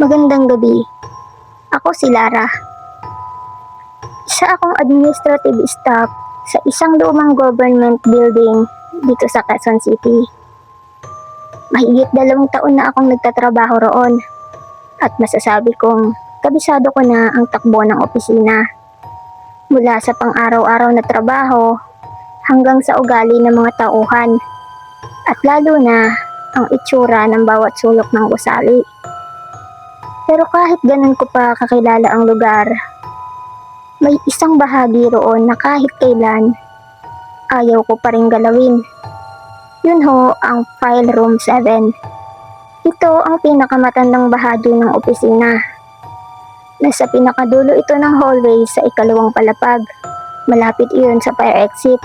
Magandang gabi. Ako si Lara. Isa akong administrative staff sa isang lumang government building dito sa Quezon City. Mahigit dalawang taon na akong nagtatrabaho roon at masasabi kong kabisado ko na ang takbo ng opisina. Mula sa pang-araw-araw na trabaho hanggang sa ugali ng mga tauhan at lalo na ang itsura ng bawat sulok ng gusali. Pero kahit ganun ko pa kakilala ang lugar, may isang bahagi roon na kahit kailan ayaw ko pa rin galawin. Yun ho ang file room 7. Ito ang pinakamatandang bahagi ng opisina. Nasa pinakadulo ito ng hallway sa ikalawang palapag. Malapit iyon sa fire exit.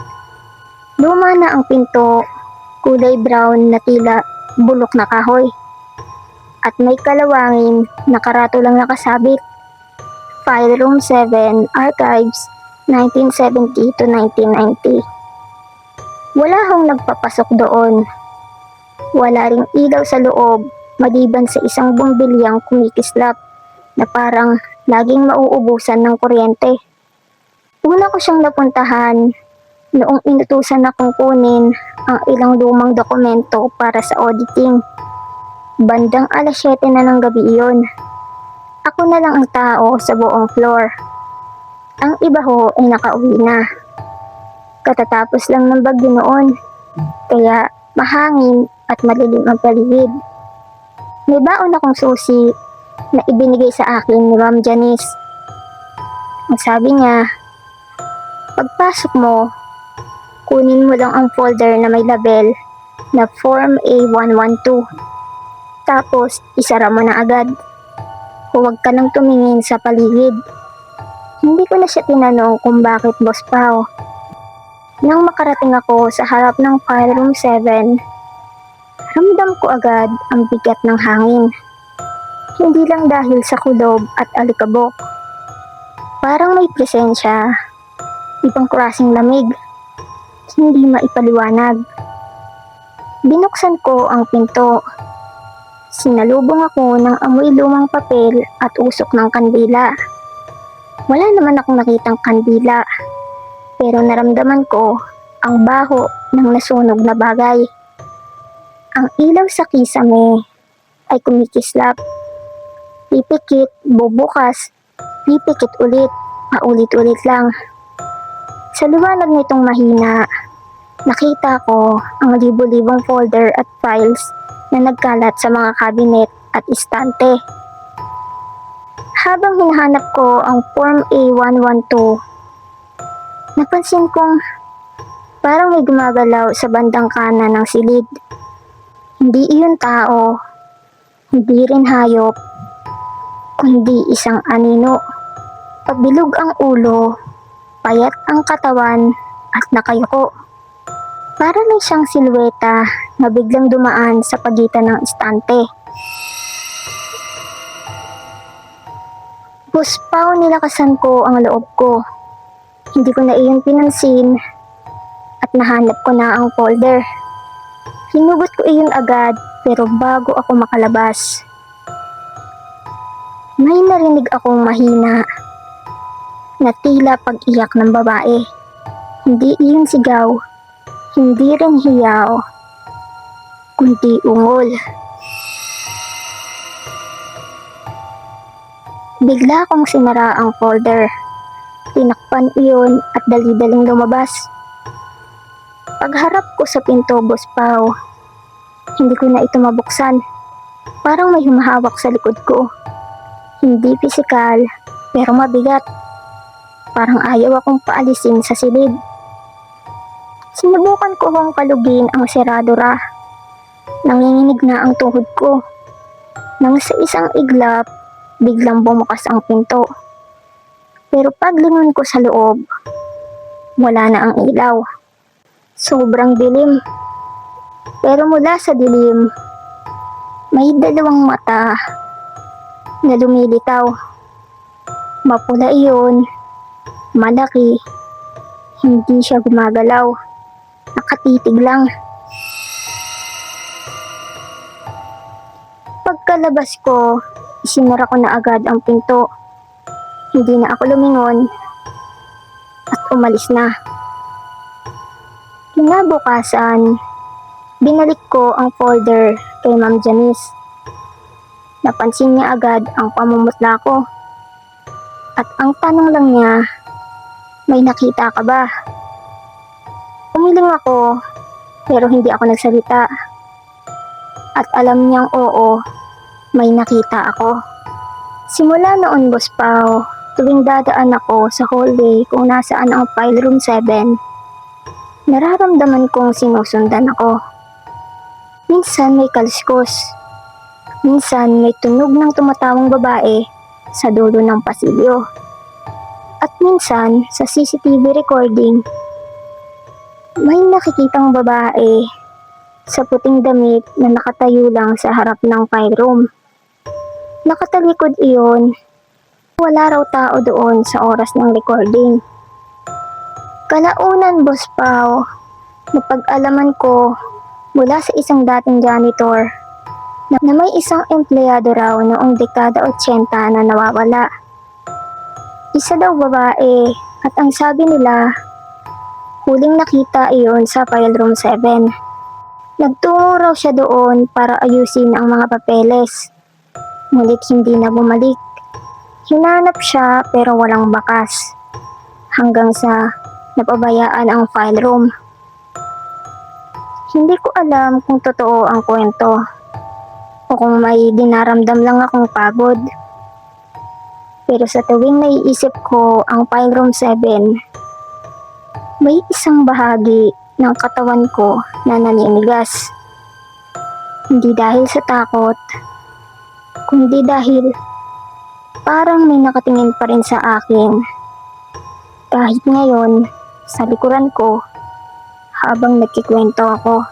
Luma na ang pinto, kulay brown na tila bulok na kahoy. At may kalawangin na karato lang nakasabit. File Room 7 Archives 1970 to 1990. Wala hong nagpapasok doon. Wala ring ilaw sa loob maliban sa isang bumbilyang kumikislap na parang laging mauubusan ng kuryente. Una ko siyang napuntahan noong inutusan akong kunin ang ilang lumang dokumento para sa auditing. Bandang alas 7 na ng gabi iyon. Ako na lang ang tao sa buong floor. Ang iba ho ay nakauwi na. Katatapos lang ng bagyo noon, kaya mahangin at malilim ang paligid. May baon akong susi na ibinigay sa akin ni Ma'am Janice. Ang sabi niya, pagpasok mo, kunin mo lang ang folder na may label na Form A112. Tapos, isara mo na agad. Huwag ka nang tumingin sa paligid. Hindi ko na siya tinanong kung bakit boss Pao. Nang makarating ako sa harap ng file room 7, ramdam ko agad ang bigat ng hangin. Hindi lang dahil sa kulob at alikabok. Parang may presensya, ibang klaseng lamig, hindi maipaliwanag. Binuksan ko ang pinto. Sinalubong ako ng amoy lumang papel at usok ng kandila. Wala naman akong nakitang kandila, pero naramdaman ko ang baho ng nasunog na bagay. Ang ilaw sa kisame ay kumikislap. Pipikit, bubukas, pipikit ulit, paulit-ulit lang. Sa liwanag nitong mahina, nakita ko ang libo-libong folder at files na nagkalat sa mga cabinet at istante. Habang hinahanap ko ang Form A112, napansin kong parang may gumagalaw sa bandang kanan ng silid. Hindi iyon tao, hindi rin hayop, kundi isang anino. Pabilog ang ulo, payat ang katawan at nakayuko. Para lang siyang silweta na biglang dumaan sa pagitan ng istante. Puspaw nilakasan ko ang loob ko. Hindi ko na iyon pinansin at nahanap ko na ang folder. Hinugot ko iyon agad pero bago ako makalabas. May narinig akong mahina na tila pag-iyak ng babae. Hindi iyon sigaw, hindi rin hiyaw, kundi ungol. Bigla akong sinara ang folder. Tinakpan iyon at dali-daling lumabas. Pagharap ko sa pinto, Boss Pao, hindi ko na ito mabuksan. Parang may humahawak sa likod ko. Hindi pisikal, pero mabigat. Parang ayaw akong paalisin sa silid. Sinubukan ko hong palugin ang seradura. Nanginginig na ang tuhod ko. Nang sa isang iglap, biglang bumukas ang pinto. Pero paglingon ko sa loob, wala na ang ilaw. Sobrang dilim. Pero mula sa dilim, may dalawang mata na lumilitaw. Mapula iyon, malaki, hindi siya gumagalaw. Nakatitig lang. Pagkalabas ko, isinara ko na agad ang pinto. Hindi na ako lumingon at umalis na. Kinabukasan, binalik ko ang folder kay Ma'am Janice. Napansin niya agad ang pamumutla ko. At ang tanong lang niya, may nakita ka ba? Umiling ako, pero hindi ako nagsalita. At alam niyang oo, may nakita ako. Simula noon, Boss Pao, tuwing dadaan ako sa hallway kung nasaan ang file room 7, nararamdaman kong sinusundan ako. Minsan may kalskos. Minsan may tunog ng tumatawang babae sa dulo ng pasilyo. At minsan sa CCTV recording, may nakikitang babae sa puting damit na nakatayo lang sa harap ng file room. Nakatalikod iyon. Wala raw tao doon sa oras ng recording. Kalaunan, Boss Pao, napag-alaman ko mula sa isang dating janitor na, may isang empleyado raw noong dekada 80 na nawawala. Isa daw babae at ang sabi nila, huling nakita iyon sa file room 7. Nagtungo raw siya doon para ayusin ang mga papeles. Ngunit hindi na bumalik. Hinanap siya pero walang bakas. Hanggang sa napabayaan ang file room. Hindi ko alam kung totoo ang kwento o kung may dinaramdam lang akong pagod. Pero sa tuwing naiisip ko ang file room 7, may isang bahagi ng katawan ko na naninigas. Hindi dahil sa takot, kundi dahil parang may nakatingin pa rin sa akin. Kahit ngayon, sa likuran ko, habang nagkikwento ako.